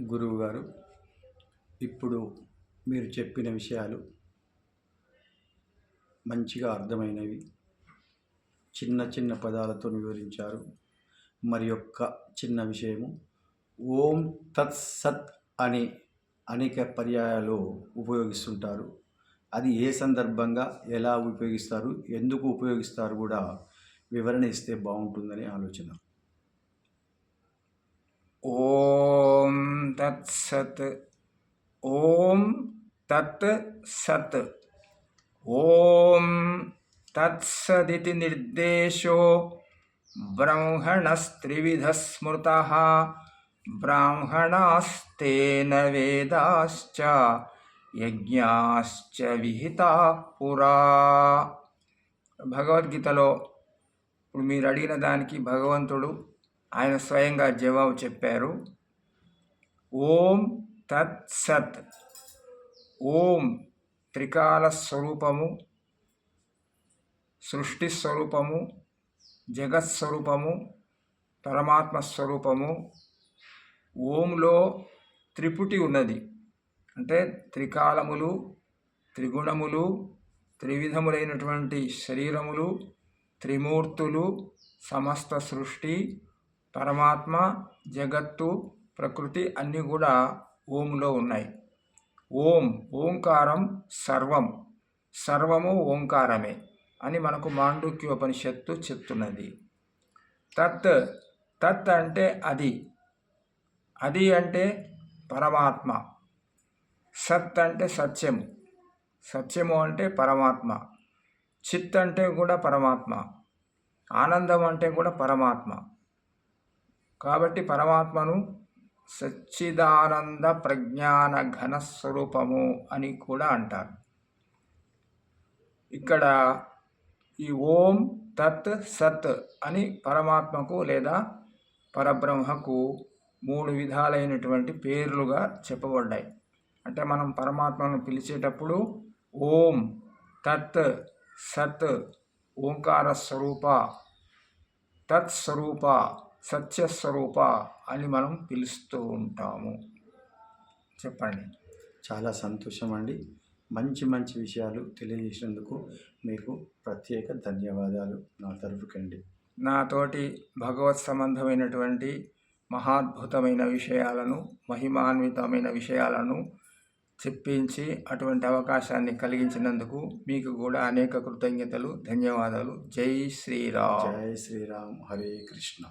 గురువు గారు ఇప్పుడు మీరు చెప్పిన విషయాలు మంచిగా అర్థమైనవి. చిన్న చిన్న పదాలతో వివరించారు. మరి యొక్క చిన్న విషయము. ఓం తత్ సత్ అని అనేక పర్యాయాలు ఉపయోగిస్తుంటారు. అది ఏ సందర్భంగా ఎలా ఉపయోగిస్తారు ఎందుకు ఉపయోగిస్తారు కూడా వివరణ ఇస్తే బాగుంటుందని ఆలోచన ఓం తత్సత్ ఓం తత్ సత్ ఓం తత్సదితి నిర్దేశో బ్రహ్మణస్త్రివిధ స్మృత బ్రాహ్మణాస్తేన వేదాశ్చ యజ్ఞాశ్చ విహితా పురా భగవద్గీతలో ఇప్పుడు మీరు అడిగిన దానికి భగవంతుడు ఆయన స్వయంగా జవాబు చెప్పారు. ఓం తత్ సత్ ఓం త్రికాల స్వరూపము సృష్టి స్వరూపము జగత్ స్వరూపము పరమాత్మ స్వరూపము. ఓంలో త్రిపుటి ఉన్నది. అంటే త్రికాలములు త్రిగుణములు త్రివిధములైనటువంటి శరీరములు త్రిమూర్తులు సమస్త సృష్టి పరమాత్మ జగత్తు ప్రకృతి అన్నీ కూడా ఓంలో ఉన్నాయి. ఓం ఓంకారం సర్వం. సర్వము ఓంకారమే అని మనకు మాండుక్యోపనిషత్తు చెప్తున్నది. తత్ తత్ అంటే అది. అది అంటే పరమాత్మ. సత్ అంటే సత్యము. సత్యము అంటే పరమాత్మ. చిత్ అంటే కూడా పరమాత్మ. ఆనందం అంటే కూడా పరమాత్మ. కాబట్టి పరమాత్మను సచ్చిదానంద ప్రజ్ఞాన ఘన స్వరూపము అని కూడా అంటారు. ఇక్కడ ఈ ఓం తత్ సత్ అని పరమాత్మకు లేదా పరబ్రహ్మకు మూడు విధాలైనటువంటి పేర్లుగా చెప్పబడ్డాయి. అంటే మనం పరమాత్మను పిలిచేటప్పుడు ఓం తత్ సత్ ఓంకార స్వరూప తత్స్వరూప సత్యస్వరూప అని మనం పిలుస్తూ ఉంటాము. చెప్పండి. చాలా సంతోషం అండి మంచి మంచి విషయాలు తెలియజేసినందుకు మీకు ప్రత్యేక ధన్యవాదాలు నా తరఫుకండి నాతోటి భగవత్ సంబంధమైనటువంటి మహాద్భుతమైన విషయాలను మహిమాన్వితమైన విషయాలను చెప్పించి అటువంటి అవకాశాన్ని కలిగించినందుకు మీకు కూడా అనేక కృతజ్ఞతలు ధన్యవాదాలు. జై శ్రీరామ్. జై శ్రీరామ్. హరే కృష్ణ.